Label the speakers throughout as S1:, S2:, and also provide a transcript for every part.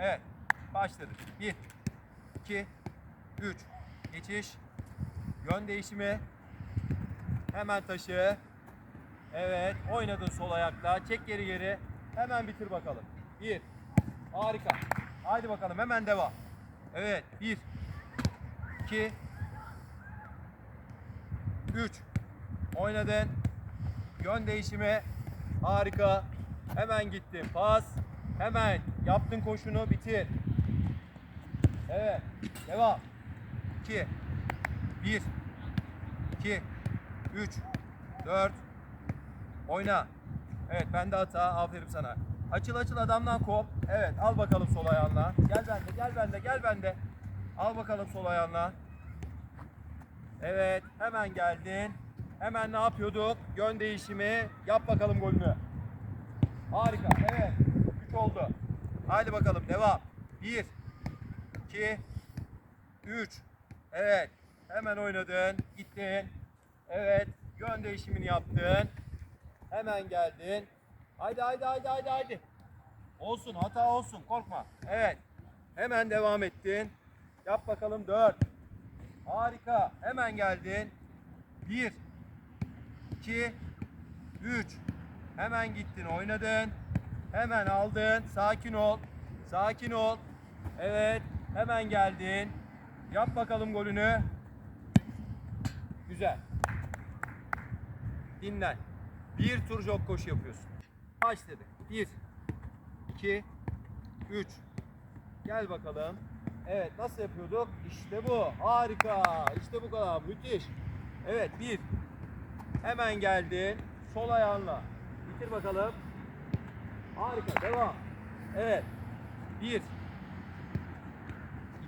S1: Evet. Başladık. 1, 2, 3. Geçiş. Yön değişimi. Hemen taşı. Evet. Oynadın sol ayakla. Çek geri geri. Hemen bitir bakalım. 1. Harika. Haydi bakalım hemen devam. Evet. 1, 2, 3. Oynadın. Yön değişimi. Harika. Hemen gittin. Pas. Hemen yaptın koşunu bitir. Evet. Devam. 2 1 2 3 4 Oyna. Evet bende hata. Aferin sana. Açıl açıl adamdan kop. Evet al bakalım sol ayağınla. Gel bende gel bende gel bende. Al bakalım sol ayağınla. Evet hemen geldin. Hemen ne yapıyorduk? Yön değişimi. Yap bakalım golünü. Harika. Evet. 3 oldu. Haydi bakalım devam. 1 2 3 Evet. Hemen oynadın. Gittin. Evet. Yön değişimini yaptın. Hemen geldin. Haydi haydi haydi haydi haydi. Olsun hata olsun korkma. Evet. Hemen devam ettin. Yap bakalım 4. Harika. Hemen geldin. 1 2 3 Hemen gittin, oynadın. Hemen aldın. Sakin ol. Sakin ol. Evet. Hemen geldin. Yap bakalım golünü. Güzel. Dinlen. Bir tur jog koşu yapıyorsun. Başladık. 1 2 3 Gel bakalım. Evet nasıl yapıyorduk? İşte bu. Harika. İşte bu kadar. Müthiş. Evet bir. Hemen geldin. Sol ayağınla. Bitir bakalım. Harika. Devam. Evet. Bir.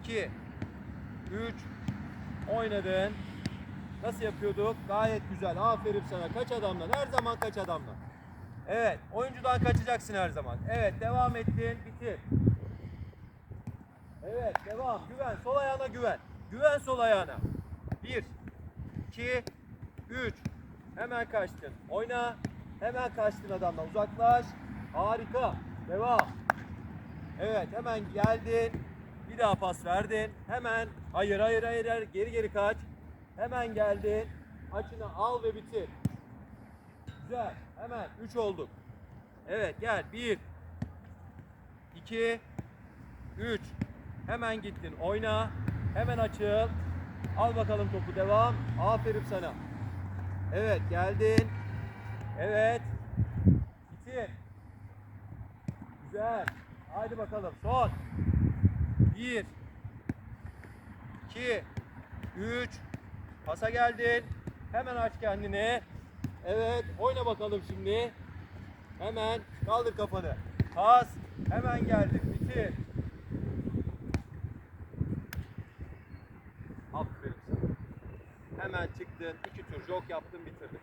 S1: iki, Üç. Oynadın. Nasıl yapıyorduk? Gayet güzel. Aferin sana. Kaç adamla? Her zaman kaç adamla. Evet. Oyuncudan kaçacaksın her zaman. Evet. Devam ettin. Bitir. Evet. Devam. Güven. Sol ayağına güven. Güven sol ayağına. Bir. iki, Üç. Hemen kaçtın. Oyna. Hemen kaçtın adamdan. Uzaklaş. Harika. Devam. Evet hemen geldin. Bir daha pas verdin. Hemen hayır hayır hayır, hayır. geri geri kaç. Hemen geldin. Açını al ve bitir. Güzel. Hemen 3 olduk. Evet gel. 1 2 3 Hemen gittin. Oyna. Hemen açıl. Al bakalım topu devam. Aferin sana. Evet geldin. Evet. Bitir. Güzel. Haydi bakalım. Son. Bir. iki, Üç. Pasa geldin. Hemen aç kendini. Evet. Oyna bakalım şimdi. Hemen kaldır kafanı. Pas. Hemen geldin. Bitir. Aferin sana. Hemen çıktın. iki tur jog yaptın bitirdin.